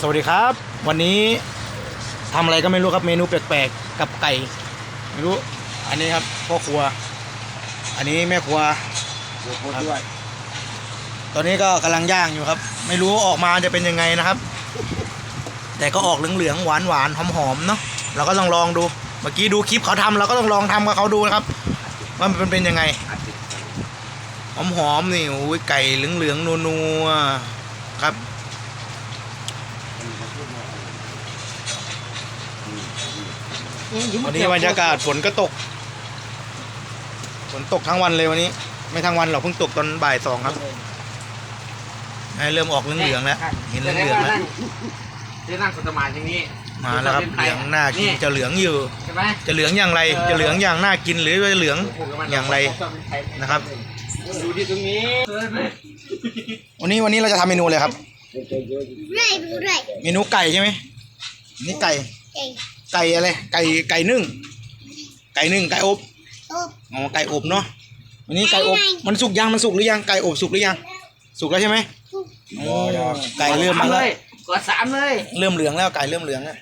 สวัสดีครับ วันนี้ทำอะไรก็ไม่รู้ครับเมนูแปลกๆกับไก่ไม่รู้อันนี้ครับพ่อครัว อันนี้แม่ครัวด้วยตอนนี้ก็กำลังย่างอยู่ครับ ไม่รู้ออกมาจะเป็นยังไงนะครับ แต่ก็ออกเหลืองๆหวานๆหอมๆเนาะเราก็ลองลองดูเมื่อกี้ดูคลิปเขาทำเราก็ต้องลองทำกับเขาดูนะครับว่ามันเป็นยังไงหอมๆนี่โอ้ยไก่เหลืองๆนัวๆครับ วันนี้บรรยากาศฝนก็ตก ฝนตกทั้งวันเลยวันนี้ ไม่ทั้งวันหรอกเพิ่งตกตอนบ่ายสองครับให้เริ่มออกเหลืองๆแล้วเห็นเหลืองๆแล้วจะนั่งสมาธิอย่างนี้มาแล้วครับเหลืองน่ากินจะเหลืองอยู่ใช่ไหมจะเหลืองอย่างไร จะเหลืองอย่างน่ากินหรือว่าจะเหลืองอย่างไรนะครับดูที่ตรงนี้วันนี้วันนี้เราจะทำเมนูอะไรครับไม่รู้ด้วย เมนูไก่ใช่ไหมนี่ไก่เก่งไก่อะไร ไก่ไก่นึ่ง ไก่นึ่งไก่อบโอ้อ๋อไก่อบเนาะวันนี้ไก่อบ มันสุกยัง มันสุกหรือยัง ไก่อบสุกหรือยัง สุกแล้วใช่ไหมโอ้ไก่เริ่มสามาเลแล้วยกดสามเลย เริ่มเหลืองแล้ว ไก่เริ่มเหลืองแล้ว